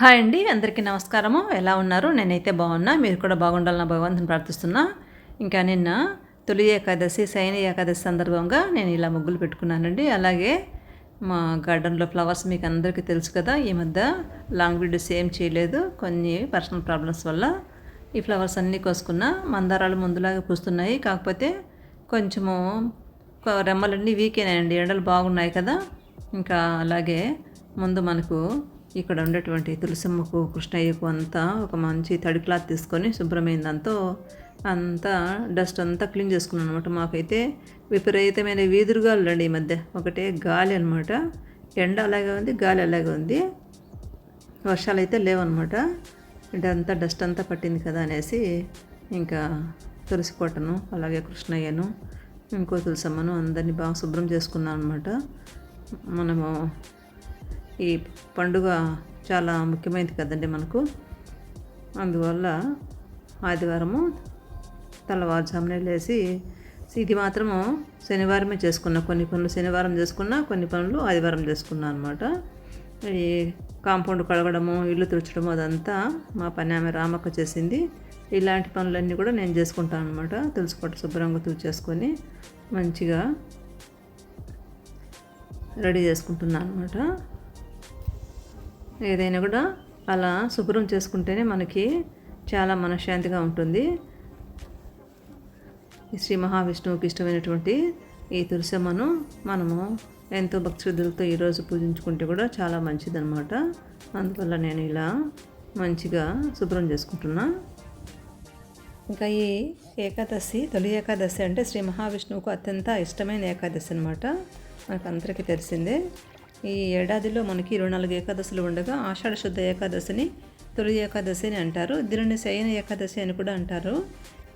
Hi అండి అందరికీ నమస్కారము. ఎలా ఉన్నారు? నేనైతే బాగున్నా. మీరు కూడా బాగుండాలని భగవంతుని ప్రార్థిస్తున్నా. ఇంకా నిన్న తొలి ఏకాదశి శయన ఏకాదశి సందర్భంగా నేను ఇలా ముగ్గులు పెట్టుకున్నానండి. అలాగే మా గార్డెన్లో ఫ్లవర్స్ మీకు అందరికీ తెలుసు కదా ఈ మధ్య లాంగ్ వీడియోస్ ఏం చేయలేదు. కొన్ని పర్సనల్ ప్రాబ్లమ్స్ వల్ల ఈ ఫ్లవర్స్ అన్నీ కోసుకున్నా మందారాలు ముందులాగా పూస్తున్నాయి. కాకపోతే కొంచెము రెమ్మలన్నీ వీకేనాయండి. ఎండలు బాగున్నాయి కదా. ఇంకా అలాగే ముందు మనకు ఇక్కడ ఉండేటువంటి తులసమ్మకు కృష్ణయ్యకు అంతా ఒక మంచి తడి క్లాత్ తీసుకొని శుభ్రమైన దాంతో అంతా డస్ట్ అంతా క్లీన్ చేసుకున్నాను అనమాట మాకైతే విపరీతమైన వీధురుగాలు అండి ఈ మధ్య. ఒకటే గాలి అనమాట ఎండ అలాగే ఉంది గాలి అలాగే ఉంది. వర్షాలు అయితే లేవన్నమాట. ఇదంతా డస్ట్ అంతా పట్టింది కదా అనేసి ఇంకా తులసి కోటను అలాగే కృష్ణయ్యను ఇంకో తులసమ్మను అందరినీ బాగా శుభ్రం చేసుకున్నాను అనమాట మనము ఈ పండుగ చాలా ముఖ్యమైనది కదండి మనకు. అందువల్ల ఆదివారము తెల్లవారుజామునే లేచి ఇది మాత్రము శనివారమే చేసుకున్నా కొన్ని పనులు. శనివారం చేసుకున్నా కొన్ని పనులు ఆదివారం చేసుకున్నా అనమాట ఈ కాంపౌండ్ కడగడము ఇల్లు తుడచడము అదంతా మా పని ఆమె రామక్క చేసింది. ఇలాంటి పనులన్నీ కూడా నేను చేసుకుంటాను అనమాట తులసికోట శుభ్రంగా తుడిచేసుకొని మంచిగా రెడీ చేసుకుంటున్నాను అనమాట ఏదైనా కూడా అలా శుభ్రం చేసుకుంటేనే మనకి చాలా మనశ్శాంతిగా ఉంటుంది. శ్రీ మహావిష్ణువుకి ఇష్టమైనటువంటి ఈ తులసమ్మను మనము ఎంతో భక్తిశ్రద్ధలతో ఈరోజు పూజించుకుంటే కూడా చాలా మంచిదన్నమాట. అందువల్ల నేను ఇలా మంచిగా శుభ్రం చేసుకుంటున్నా. ఇంకా ఈ ఏకాదశి తొలి ఏకాదశి అంటే శ్రీ మహావిష్ణువుకు అత్యంత ఇష్టమైన ఏకాదశి అనమాట మనకు అందరికీ తెలిసిందే. ఈ ఏడాదిలో మనకి ఇరవై నాలుగు ఏకాదశులు ఉండగా ఆషాఢ శుద్ధ ఏకాదశిని తొలి ఏకాదశి అని అంటారు. దీనిని శయన ఏకాదశి అని కూడా అంటారు.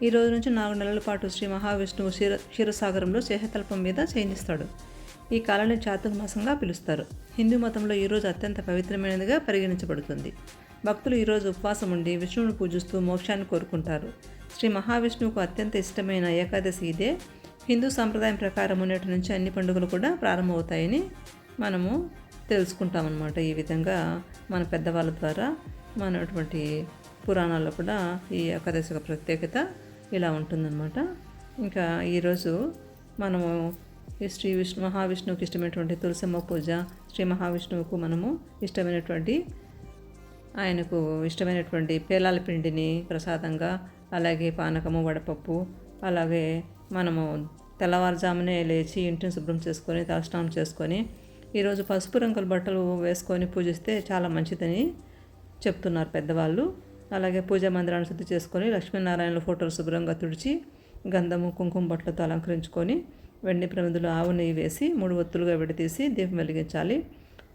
ఈ రోజు నుంచి నాలుగు నెలల పాటు శ్రీ మహావిష్ణువు క్షీర క్షీరసాగరంలో శేషతల్పం మీద శయనిస్తాడు. ఈ కాలాన్ని చాతుర్మాసంగా పిలుస్తారు. హిందూ మతంలో ఈరోజు అత్యంత పవిత్రమైనదిగా పరిగణించబడుతుంది. భక్తులు ఈరోజు ఉపవాసం ఉండి విష్ణువుని పూజిస్తూ మోక్షాన్ని కోరుకుంటారు. శ్రీ మహావిష్ణువుకు అత్యంత ఇష్టమైన ఏకాదశి ఇదే. హిందూ సాంప్రదాయం ప్రకారం ఉన్నటి నుంచి అన్ని పండుగలు కూడా ప్రారంభమవుతాయని మనము తెలుసుకుంటామన్నమాట ఈ విధంగా మన పెద్దవాళ్ళ ద్వారా మనటువంటి పురాణాల్లో కూడా ఈ ఏకాదశి యొక్క ప్రత్యేకత ఇలా ఉంటుందన్నమాట. ఇంకా ఈరోజు మనము ఈ శ్రీ విష్ణు మహావిష్ణువుకి ఇష్టమైనటువంటి తులసమ్మ పూజ శ్రీ మహావిష్ణువుకు మనము ఇష్టమైనటువంటి ఆయనకు ఇష్టమైనటువంటి పేలాల పిండిని ప్రసాదంగా అలాగే పానకము వడపప్పు అలాగే మనము తెల్లవారుజామునే లేచి ఇంటిని శుభ్రం చేసుకొని తలస్నానం చేసుకొని ఈరోజు పసుపు రంగుల బట్టలు వేసుకొని పూజిస్తే చాలా మంచిదని చెప్తున్నారు పెద్దవాళ్ళు. అలాగే పూజా మందిరాన్ని శుద్ధి చేసుకొని లక్ష్మీనారాయణల ఫోటోలు శుభ్రంగా తుడిచి గంధము కుంకుమ బట్టలతో అలంకరించుకొని వెండి ప్రమిదులు ఆవు నెయ్యి వేసి మూడు ఒత్తులుగా విడతీసి దీపం వెలిగించాలి.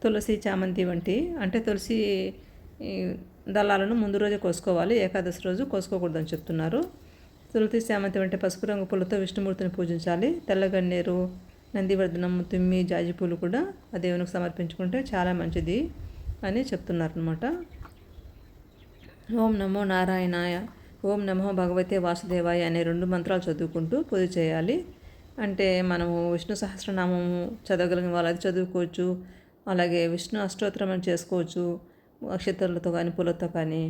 తులసి చామంతి వంటి అంటే తులసి దళాలను ముందు రోజే కోసుకోవాలి. ఏకాదశి రోజు కోసుకోకూడదని చెప్తున్నారు. తులసి చామంతి వంటి పసుపు రంగు పూలతో విష్ణుమూర్తిని పూజించాలి. తెల్లగన్నేరు నందివర్ధనం తుమ్మి జాజి పూలు కూడా ఆ దేవునికి సమర్పించుకుంటే చాలా మంచిది అని చెప్తున్నారు అనమాట ఓం నమో నారాయణాయ ఓం నమో భగవతే వాసుదేవాయ అనే రెండు మంత్రాలు చదువుకుంటూ పూజ చేయాలి. అంటే మనము విష్ణు సహస్రనామము చదవగలిగిన వాళ్ళు అది చదువుకోవచ్చు. అలాగే విష్ణు అష్టోత్తరం చేసుకోవచ్చు. నక్షత్రాలతో కానీ పూలతో కానీ.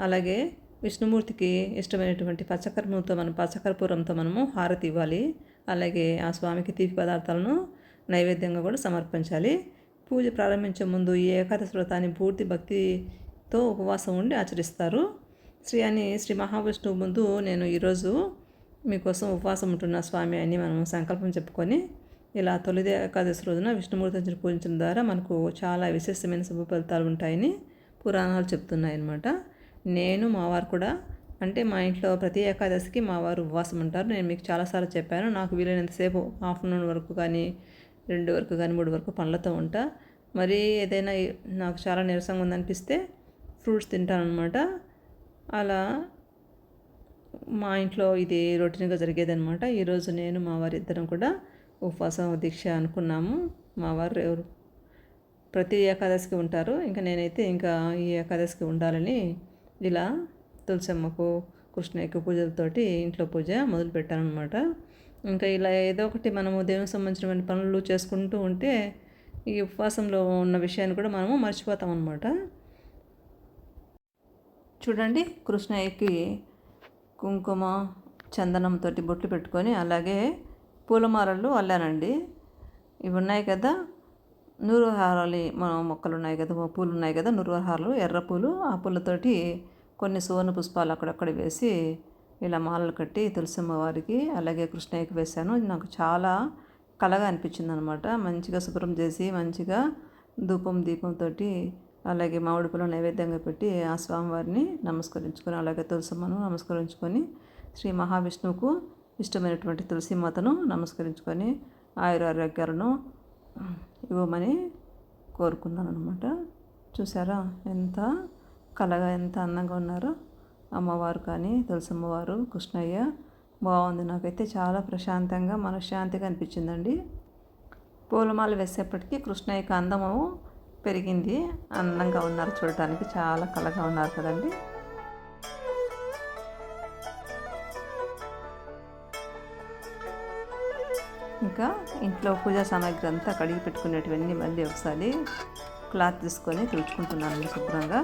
అలాగే విష్ణుమూర్తికి ఇష్టమైనటువంటి పచ్చకర్పూరంతో మనం పచ్చకర్పూరంతో మనము హారతి ఇవ్వాలి. అలాగే ఆ స్వామికి తీపి పదార్థాలను నైవేద్యంగా కూడా సమర్పించాలి. పూజ ప్రారంభించే ముందు ఈ ఏకాదశి వ్రతాన్ని పూర్తి భక్తితో ఉపవాసం ఉండి ఆచరిస్తారు. శ్రీ అని శ్రీ మహావిష్ణువు ముందు నేను ఈరోజు మీకోసం ఉపవాసం ఉంటున్న స్వామి అని మనం సంకల్పం చెప్పుకొని ఇలా తొలిది ఏకాదశి రోజున విష్ణుమూర్తిని పూజించడం ద్వారా మనకు చాలా విశేషమైన శుభ ఫలితాలు ఉంటాయని పురాణాలు చెప్తున్నాయి అన్నమాట నేను మా వారు కూడా అంటే మా ఇంట్లో ప్రతి ఏకాదశికి మా వారు ఉపవాసం ఉంటారు. నేను మీకు చాలాసార్లు చెప్పాను నాకు వీలైనంతసేపు ఆఫ్టర్నూన్ వరకు కానీ రెండు వరకు కానీ మూడు వరకు పండ్లతో ఉంటా. మరి ఏదైనా నాకు చాలా నీరసంగా ఉందనిపిస్తే ఫ్రూట్స్ తింటాను అనమాట అలా మా ఇంట్లో ఇది రొటీన్గా జరిగేదనమాట ఈరోజు నేను మా వారి ఇద్దరం కూడా ఉపవాసం దీక్ష అనుకున్నాము. మా వారు ఎవరు? ప్రతి ఏకాదశికి ఉంటారు. ఇంకా నేనైతే ఇంకా ఈ ఏకాదశికి ఉండాలని ఇలా తులసమ్మకు కృష్ణయ్యకు పూజలతోటి ఇంట్లో పూజ మొదలుపెట్టానమాట ఇంకా ఇలా ఏదో ఒకటి మనము దేవునికి సంబంధించిన పనులు చేసుకుంటూ ఉంటే ఈ ఉపవాసంలో ఉన్న విషయాన్ని కూడా మనము మర్చిపోతాం అనమాట చూడండి కృష్ణయ్యకి కుంకుమ చందనంతో బొట్లు పెట్టుకొని అలాగే పూలమాలలు అల్లానండి ఇవి ఉన్నాయి కదా నూరు హారాలు మన మొక్కలు ఉన్నాయి కదా పూలు ఉన్నాయి కదా నూరు హారాలు ఎర్ర పూలు ఆ పూలతోటి కొన్ని సువర్ణ పుష్పాలు అక్కడక్కడ వేసి ఇలా మాలలు కట్టి తులసమ్మ వారికి అలాగే కృష్ణయ్యకి వేశాను. నాకు చాలా కలగా అనిపించింది అనమాట మంచిగా శుభ్రం చేసి మంచిగా ధూపం దీపంతో అలాగే మామిడి పూల నైవేద్యంగా పెట్టి ఆ స్వామివారిని నమస్కరించుకొని అలాగే తులసమ్మను నమస్కరించుకొని శ్రీ మహావిష్ణువుకు ఇష్టమైనటువంటి తులసి మాతను నమస్కరించుకొని ఆయురారోగ్యాలను ఇవ్వమని కోరుకున్నాను అనమాట చూసారా ఎంత కళగా ఎంత అందంగా ఉన్నారో అమ్మవారు కానీ తులసమ్మవారు కృష్ణయ్య బాగుంది. నాకైతే చాలా ప్రశాంతంగా మనశ్శాంతిగా అనిపించిందండి. పూలమాల వేసేప్పటికీ కృష్ణయ్యకి అందము పెరిగింది. అందంగా ఉన్నారు చూడటానికి చాలా కళగా ఉన్నారు కదండి. ఇంకా ఇంట్లో పూజా సామాగ్రి అంతా కడిగి పెట్టుకునేటివన్నీ మళ్ళీ ఒకసారి క్లాత్ తీసుకొని తుడుచుకుంటున్నాను శుభ్రంగా.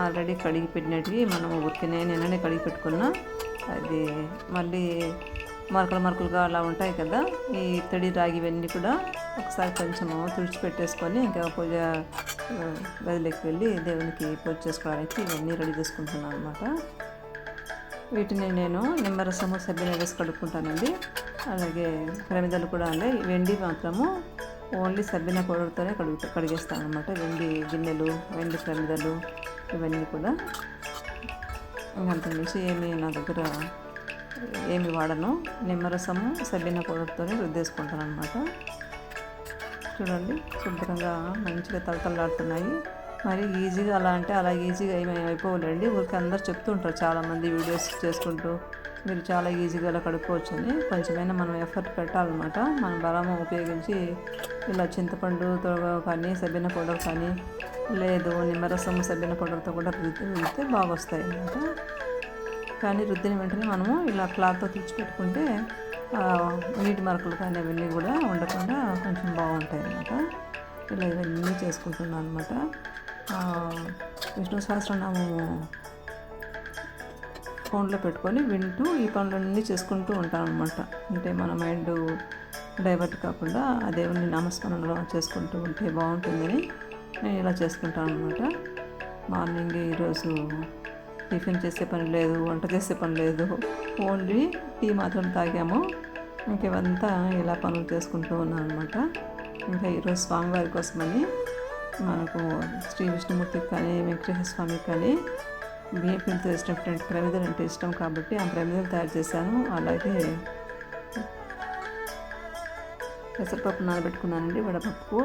ఆల్రెడీ కడిగి పెట్టినవి మనం ఉరికినే నిన్ననే కడిగి పెట్టుకున్నా. అది మళ్ళీ మరకలు మరకలుగా అలా ఉంటాయి కదా ఈ తడి రాగి ఇవన్నీ కూడా ఒకసారి కొంచెము తుడిచిపెట్టేసుకొని ఇంకా పూజ గదిలోకి వెళ్ళి దేవునికి పూజ చేసుకోవడానికి ఇవన్నీ రెడీ చేసుకుంటున్నాను అనమాట వీటిని నేను నిమ్మరసము సభ్యులు వేసి కడుక్కుంటానండి. అలాగే ప్రమిదలు కూడా అంటే వెండి మాత్రము ఓన్లీ సబ్బిన పౌడర్తోనే కడుగు కడిగేస్తాను అనమాట వెండి గిన్నెలు వెండి ప్రమిదలు ఇవన్నీ కూడా అంతకుమించి ఏమి నా దగ్గర ఏమి వాడను. నిమ్మరసము సబ్బిన పౌడర్తోనే రుద్దేసుకుంటాను అనమాట చూడండి శుభ్రంగా మంచిగా తలతలాడుతున్నాయి మరి ఈజీగా అలా అంటే అలా ఈజీగా ఏమి అయిపోలేండి ఊరికి అందరు చెప్తుంటారు చాలామంది వీడియోస్ చేసుకుంటూ మీరు చాలా ఈజీగా అలా అని కొంచెమైనా మనం ఎఫర్ట్ పెట్టాలన్నమాట. మన బలము ఉపయోగించి ఇలా చింతపండు కానీ సబ్బిన పౌడర్ కానీ లేదు నిమ్మరసం సబ్బిన పౌడర్తో కూడా రుద్ది రుద్దితే బాగా వస్తాయి అన్నమాట. కానీ రుద్దిన వెంటనే మనము ఇలా క్లాత్తో పెట్టుకుంటే నీటి మరకలు కానీ అవన్నీ కూడా ఉండకుండా కొంచెం బాగుంటాయి అన్నమాట. ఇలా ఇవన్నీ చేసుకుంటున్నాను అనమాట విష్ణు సహస్రనామము ఫోన్లో పెట్టుకొని వింటూ ఈ పనులన్నీ చేసుకుంటూ ఉంటాను అనమాట అంటే మన మైండ్ డైవర్ట్ కాకుండా ఆ దేవుని నామస్మరణలో చేసుకుంటూ ఉంటే బాగుంటుందని నేను ఇలా చేసుకుంటాను అనమాట మార్నింగ్ ఈరోజు టిఫిన్ చేసే పని లేదు వంట చేసే పని లేదు. ఓన్లీ టీ మాత్రం తాగాము. ఇంకేవంతా ఇలా పనులు చేసుకుంటూ ఉన్నాను అనమాట ఇంకా ఈరోజు స్వామివారి కోసమని మనకు శ్రీ విష్ణుమూర్తికి కానీ వెంకటేశ్వర స్వామికి కానీ బియ్యం పిండితో వేసినటువంటి ప్రమిదలు అంటే ఇష్టం కాబట్టి ఆ ప్రమిదలు తయారు చేశాను. అలాగే పెసరపప్పు నానబెట్టుకున్నానండి వడపప్పు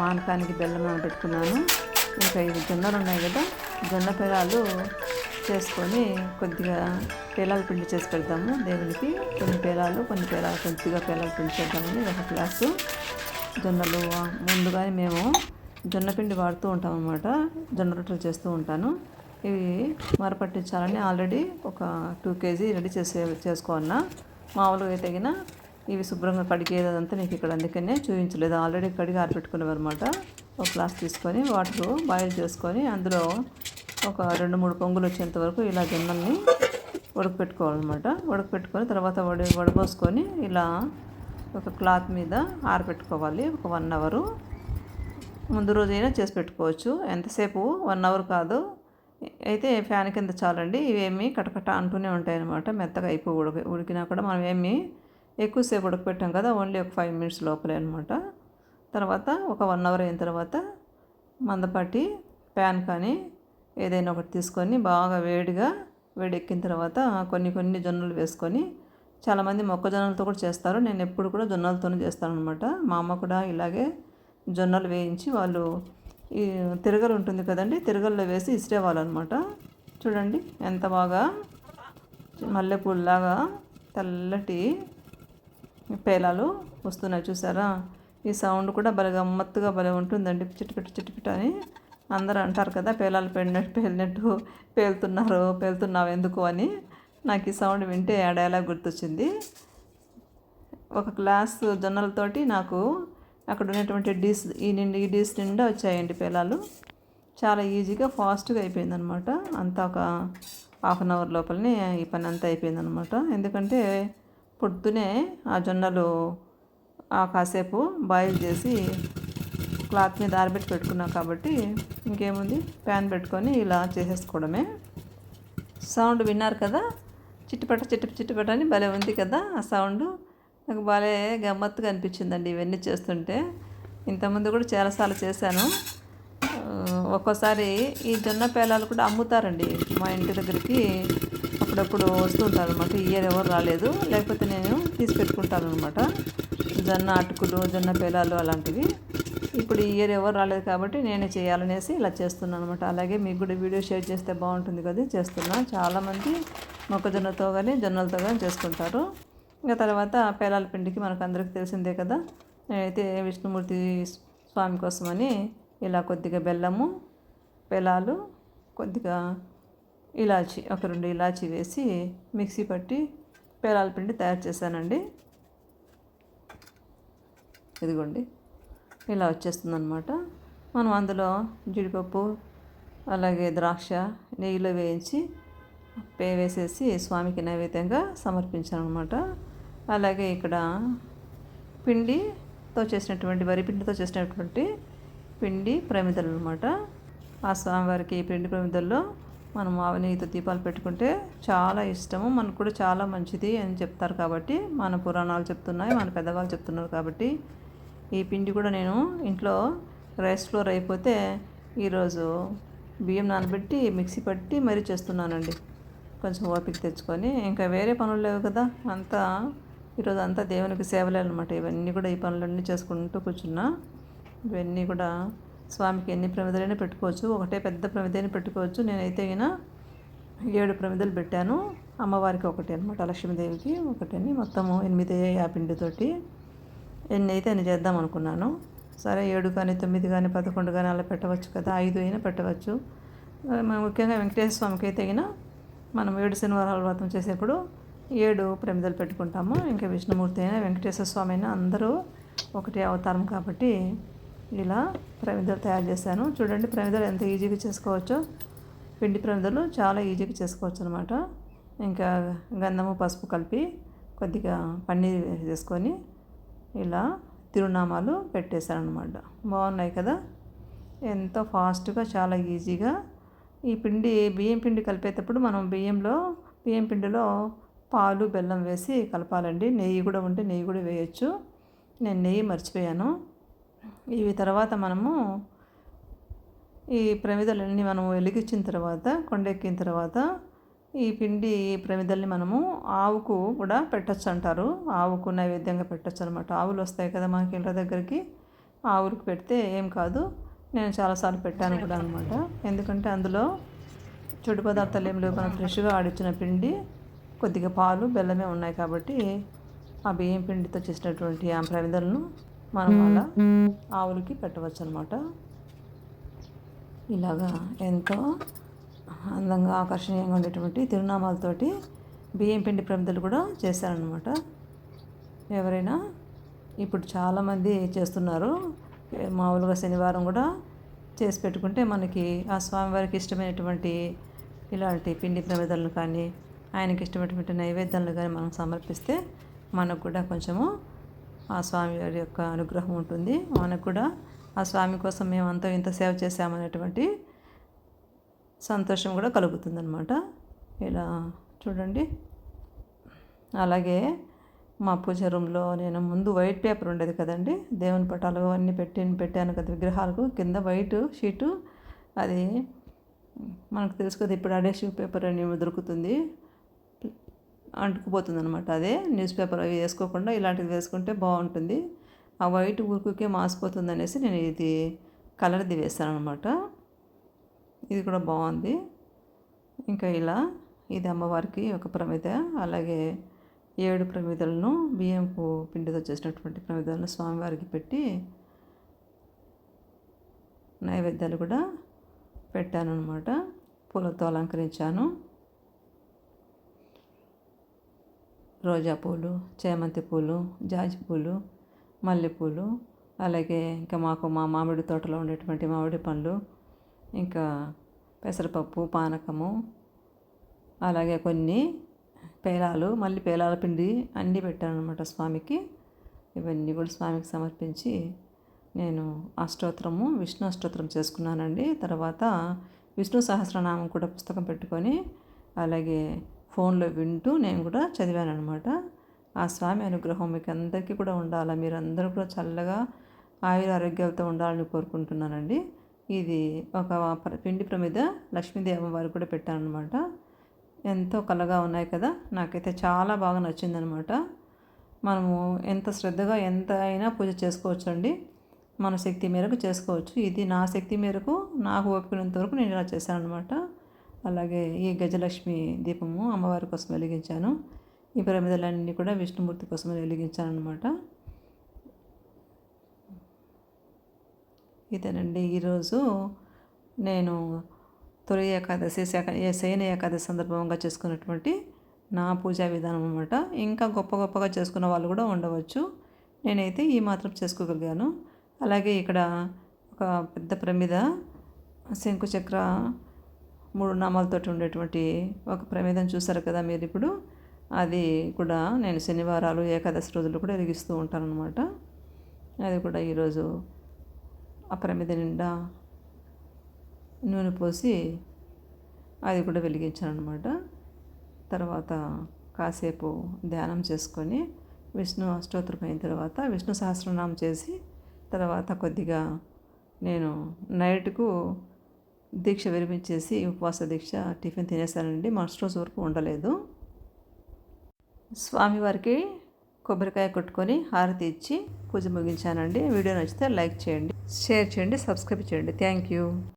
పానకానికి బెల్లం నానబెట్టుకున్నాను. ఇంకా ఇవి జొన్నలు ఉన్నాయి కదా జొన్న పేలాలు చేసుకొని కొద్దిగా పేలాలు పిండి చేసి పెడతాము దేవునికి. కొన్ని పేలాలు కొన్ని పేలాలు కొద్దిగా పేలాలు పిండి చేద్దామని ఒక గ్లాసు. జొన్నలు ముందుగానే మేము జొన్న పిండి వాడుతూ ఉంటాం అన్నమాట జొన్న రొట్టెలు చేస్తూ ఉంటాను. ఇవి మరపట్టించాలని ఆల్రెడీ ఒక టూ కేజీ రెడీ చేసే చేసుకోవాలన్నా మామూలుగా తగిన ఇవి శుభ్రంగా కడిగేదంతా నీకు ఇక్కడ అందుకనే చూపించలేదు. ఆల్రెడీ కడిగి ఆరపెట్టుకునేవన్నమాట ఒక గ్లాస్ తీసుకొని వాటర్ బాయిల్ చేసుకొని అందులో ఒక రెండు మూడు పొంగులు వచ్చేంత వరకు ఇలా జొన్నల్ని ఉడకపెట్టుకోవాలన్నమాట. ఉడకపెట్టుకొని తర్వాత వడి వడబోసుకొని ఇలా ఒక క్లాత్ మీద ఆరబెట్టుకోవాలి. ఒక వన్ అవరు ముందు రోజైనా చేసి పెట్టుకోవచ్చు. ఎంతసేపు? వన్ అవర్ కాదు. అయితే ఫ్యాన్ కింద చాలండి. ఇవేమి కటకట అంటూనే ఉంటాయి అనమాట మెత్తగా అయిపోయి ఉడక ఉడికినా కూడా మనం ఏమి ఎక్కువసేపు ఉడకపెట్టాం కదా ఓన్లీ ఒక ఫైవ్ మినిట్స్ లోపలే అనమాట తర్వాత ఒక వన్ అవర్ అయిన తర్వాత మందపాటి ప్యాన్ కానీ ఏదైనా ఒకటి తీసుకొని బాగా వేడిగా వేడెక్కిన తర్వాత కొన్ని కొన్ని జొన్నలు వేసుకొని చాలామంది మొక్కజొన్నలతో కూడా చేస్తారు. నేను ఎప్పుడు కూడా జొన్నలతోనే చేస్తాను అనమాట మా అమ్మ కూడా ఇలాగే జొన్నలు వేయించి వాళ్ళు ఈ తిరగలు ఉంటుంది కదండి తిరగల్లో వేసి ఇసిరేవాళ్ళనమాట చూడండి ఎంత బాగా మల్లెపూల్లాగా తెల్లటి పేలాలు వస్తున్నాయి చూసారా? ఈ సౌండ్ కూడా భలే గమ్మత్తుగా భలే ఉంటుందండి. చిటిపిట చిటిపిట అని అందరూ అంటారు కదా పేలాలు పెడినట్టు పేలినట్టు పేలుతున్నారు పేలుతున్నావు ఎందుకు అని. నాకు ఈ సౌండ్ వింటే ఆ గుర్తొచ్చింది. ఒక గ్లాస్ జొన్నలతోటి నాకు అక్కడ ఉన్నటువంటి డీస్ ఈ నిండి ఈ డీస్ నిండా వచ్చాయండి పేలాలు. చాలా ఈజీగా ఫాస్ట్గా అయిపోయిందనమాట. అంతా ఒక హాఫ్ అన్ అవర్ లోపలనే ఈ పని అంతా అయిపోయిందనమాట. ఎందుకంటే పొద్దునే ఆ జొన్నలు ఆ కాసేపు బాయిల్ చేసి క్లాత్ మీద ఆరబెట్టి పెట్టుకున్నాం కాబట్టి ఇంకేముంది? ప్యాన్ పెట్టుకొని ఇలా చేసేసుకోవడమే. సౌండ్ విన్నారు కదా? చిట్టుపట్ట చిట్టు చిట్టుపట్ట అని భలే ఉంది కదా ఆ సౌండ్ నాకు భలే గమ్మత్తుగా అనిపించిందండి ఇవన్నీ చేస్తుంటే. ఇంతకుముందు కూడా చాలాసార్లు చేశాను. ఒక్కోసారి ఈ జొన్న పేలాలు కూడా అమ్ముతారండి మా ఇంటి దగ్గరికి. అప్పుడప్పుడు వస్తుంటారు అనమాట ఇయర్ ఎవరు రాలేదు. లేకపోతే నేను తీసి పెట్టుకుంటాను అనమాట జొన్న అటుకులు జొన్న పేలాలు అలాంటివి. ఇప్పుడు ఈ ఇయర్ ఎవరు రాలేదు కాబట్టి నేనే చేయాలనేసి ఇలా చేస్తున్నాను అనమాట అలాగే మీకు కూడా వీడియో షేర్ చేస్తే బాగుంటుంది కదా చేస్తున్నా. చాలామంది మొక్కజొన్నతో కానీ జొన్నలతో కానీ చేసుకుంటారు. ఇంకా తర్వాత పేలాల పిండికి మనకు అందరికీ తెలిసిందే కదా. నేనైతే విష్ణుమూర్తి స్వామి కోసమని ఇలా కొద్దిగా బెల్లము పెలాలు కొద్దిగా ఇలాచి ఒక రెండు ఇలాచి వేసి మిక్సీ పట్టి పేలాల పిండి తయారు చేశానండి. ఇదిగోండి ఇలా వచ్చేస్తుంది అనమాట మనం అందులో జీడిపప్పు అలాగే ద్రాక్ష నెయ్యిలో వేయించి పే వేసేసి స్వామికి నైవేద్యంగా సమర్పించాను అనమాట అలాగే ఇక్కడ పిండితో చేసినటువంటి వరి పిండితో చేసినటువంటి పిండి ప్రమిదలు అనమాట ఆ స్వామివారికి పిండి ప్రమిదల్లో మనం ఆవనీతో దీపాలు పెట్టుకుంటే చాలా ఇష్టము. మనకు కూడా చాలా మంచిది అని చెప్తారు కాబట్టి మన పురాణాలు చెప్తున్నాయి మన పెద్దవాళ్ళు చెప్తున్నారు కాబట్టి. ఈ పిండి కూడా నేను ఇంట్లో రైస్ ఫ్లోర్ అయిపోతే ఈరోజు బియ్యం నానబెట్టి మిక్సీ పట్టి మరీ చేస్తున్నానండి. కొంచెం ఓపిక తెచ్చుకొని. ఇంకా వేరే పనులు లేవు కదా. అంతా ఈరోజు అంతా దేవునికి సేవలే అనమాట ఇవన్నీ కూడా ఈ పనులన్నీ చేసుకుంటూ కూర్చున్నా. ఇవన్నీ కూడా స్వామికి ఎన్ని ప్రమిదలైనా పెట్టుకోవచ్చు ఒకటే పెద్ద ప్రమిదైనా పెట్టుకోవచ్చు. నేనైతే అయినా ఏడు ప్రమిదలు పెట్టాను. అమ్మవారికి ఒకటి అనమాట లక్ష్మీదేవికి ఒకటని. మొత్తము ఎనిమిది ఆ పిండితోటి ఎన్ని అయితే అని చేద్దాం అనుకున్నాను. సరే ఏడు కానీ తొమ్మిది కానీ పదకొండు కానీ అలా పెట్టవచ్చు కదా ఐదు అయినా పెట్టవచ్చు. ముఖ్యంగా వెంకటేశ్వర స్వామికి అయితే అయినా మనం ఏడు శనివారాల వ్రతం చేసేప్పుడు ఏడు ప్రమిదలు పెట్టుకుంటాము. ఇంకా విష్ణుమూర్తి అయినా వెంకటేశ్వర స్వామి అయినా అందరూ ఒకటి అవతారం కాబట్టి ఇలా ప్రమిదలు తయారు చేశాను. చూడండి ప్రమిదలు ఎంత ఈజీగా చేసుకోవచ్చో. పిండి ప్రమిదలు చాలా ఈజీగా చేసుకోవచ్చు అనమాట ఇంకా గంధము పసుపు కలిపి కొద్దిగా పన్నీర్ వేసుకొని ఇలా తిరునామాలు పెట్టేశాను అనమాట బాగున్నాయి కదా? ఎంతో ఫాస్ట్గా చాలా ఈజీగా. ఈ పిండి బియ్యం పిండి కలిపేటప్పుడు మనం బియ్యంలో బియ్యం పిండిలో పాలు బెల్లం వేసి కలపాలండి. నెయ్యి కూడా ఉంటే నెయ్యి కూడా వేయచ్చు. నేను నెయ్యి మర్చిపోయాను. ఇవి తర్వాత మనము ఈ ప్రమిదలన్నీ మనము వెలిగించిన తర్వాత కొండెక్కిన తర్వాత ఈ పిండి ప్రమిదల్ని మనము ఆవుకు కూడా పెట్టచ్చు అంటారు. ఆవుకు నైవేద్యంగా పెట్టచ్చు అనమాట ఆవులు వస్తాయి కదా మనకి ఇంటి దగ్గరికి. ఆవులకు పెడితే ఏం కాదు. నేను చాలాసార్లు పెట్టాను కూడా అనమాట ఎందుకంటే అందులో చెడు పదార్థాలు ఏం లేవు. మనం ఫ్రెష్గా ఆడిచ్చిన పిండి కొద్దిగా పాలు బెల్లమే ఉన్నాయి కాబట్టి ఆ బియ్యం పిండితో చేసినటువంటి ఆ ప్రమిదలను మనం అలా ఆవులకి పెట్టవచ్చు అనమాట ఇలాగా ఎంతో అందంగా ఆకర్షణీయంగా ఉండేటువంటి తిరునామాలతోటి బియ్యం పిండి ప్రమిదలు కూడా చేశారనమాట ఎవరైనా ఇప్పుడు చాలామంది చేస్తున్నారు. మామూలుగా శనివారం కూడా చేసి పెట్టుకుంటే మనకి ఆ స్వామివారికి ఇష్టమైనటువంటి ఇలాంటి పిండి ప్రమిదలను కానీ ఆయనకి ఇష్టమైనటువంటి నైవేద్యాలను కానీ మనం సమర్పిస్తే మనకు కూడా కొంచెము ఆ స్వామి వారి యొక్క అనుగ్రహం ఉంటుంది. మనకు కూడా ఆ స్వామి కోసం మేమంతా ఇంత సేవ చేశామనేటువంటి సంతోషం కూడా కలుగుతుందనమాట ఇలా చూడండి. అలాగే మా పూజ రూమ్లో నేను ముందు వైట్ పేపర్ ఉండేది కదండి. దేవుని పటాలు అన్నీ పెట్టి పెట్టాను కదా విగ్రహాలకు. కింద వైట్ షీటు. అది మనకు తెలుసు కదా ఇప్పుడు అడేసివ్ పేపర్ అని దొరుకుతుంది. అంటుకుపోతుంది అనమాట అదే న్యూస్ పేపర్ అవి వేసుకోకుండా ఇలాంటివి వేసుకుంటే బాగుంటుంది. ఆ వైట్ ఊరుకుకే మాసిపోతుంది అనేసి నేను ఇది కలర్ది వేస్తాను అనమాట ఇది కూడా బాగుంది. ఇంకా ఇలా ఇది అమ్మవారికి ఒక ప్రమిద అలాగే ఏడు ప్రమిదలను బియ్యంకు పిండితో చేసినటువంటి ప్రమిదలను స్వామివారికి పెట్టి నైవేద్యాలు కూడా పెట్టాను అనమాట పూలతో అలంకరించాను. రోజా పూలు చేమంతి పూలు జాజి పూలు మల్లెపూలు అలాగే ఇంకా మాకు మా మామిడి తోటలో ఉండేటువంటి మామిడి పండ్లు ఇంకా పెసరపప్పు పానకము అలాగే కొన్ని పేలాలు మళ్ళీ పేలాల పిండి అన్నీ పెట్టాను అనమాట స్వామికి. ఇవన్నీ కూడా స్వామికి సమర్పించి నేను అష్టోత్తరము విష్ణు అష్టోత్తరం చేసుకున్నానండి. తర్వాత విష్ణు సహస్రనామం కూడా పుస్తకం పెట్టుకొని అలాగే ఫోన్లో వింటూ నేను కూడా చదివాను అనమాట ఆ స్వామి అనుగ్రహం మీకు అందరికీ కూడా ఉండాలా? మీరు అందరూ కూడా చల్లగా ఆయుర ఆరోగ్యాలతో ఉండాలని కోరుకుంటున్నానండి. ఇది ఒక పిండి ప్రమిద లక్ష్మీదేవి వారు కూడా పెట్టాను అనమాట ఎంతో కలగా ఉన్నాయి కదా? నాకైతే చాలా బాగా నచ్చిందనమాట మనము ఎంత శ్రద్ధగా ఎంత అయినా పూజ చేసుకోవచ్చు అండి మన శక్తి మేరకు చేసుకోవచ్చు. ఇది నా శక్తి మేరకు నాకు ఓపికనంత వరకు నేను ఇలా చేశాను అనమాట అలాగే ఈ గజలక్ష్మి దీపము అమ్మవారి కోసం వెలిగించాను. ఈ ప్రమిదలన్నీ కూడా విష్ణుమూర్తి కోసం వెలిగించాను అనమాట ఇదేనండి. ఈరోజు నేను తొలి ఏకాదశి శయన ఏకాదశి సందర్భంగా చేసుకున్నటువంటి నా పూజా విధానం అనమాట ఇంకా గొప్ప గొప్పగా చేసుకున్న వాళ్ళు కూడా ఉండవచ్చు. నేనైతే ఈ మాత్రం చేసుకోగలిగాను. అలాగే ఇక్కడ ఒక పెద్ద ప్రమిద శంకుచక్ర మూడు నామాలతో ఉండేటువంటి ఒక ప్రమేదం చూసారు కదా మీరు ఇప్పుడు. అది కూడా నేను శనివారాలు ఏకాదశి రోజులు కూడా వెలిగిస్తూ ఉంటాను అనమాట అది కూడా ఈరోజు ఆ ప్రమిద నిండా నూనె పోసి అది కూడా వెలిగించాను అనమాట తర్వాత కాసేపు ధ్యానం చేసుకొని విష్ణు అష్టోత్తరం అయిన తర్వాత విష్ణు సహస్రనామం చేసి తర్వాత కొద్దిగా నేను నైట్కు దీక్ష విరమించేసి ఉపవాస దీక్ష టిఫిన్ తినేసానండి మరుసటి రోజు వరకు ఉండలేదు. స్వామివారికి కొబ్బరికాయ కొట్టుకొని హారతి ఇచ్చి పూజ ముగించానండి. వీడియో నచ్చితే లైక్ చేయండి షేర్ చేయండి సబ్స్క్రైబ్ చేయండి. Thank you.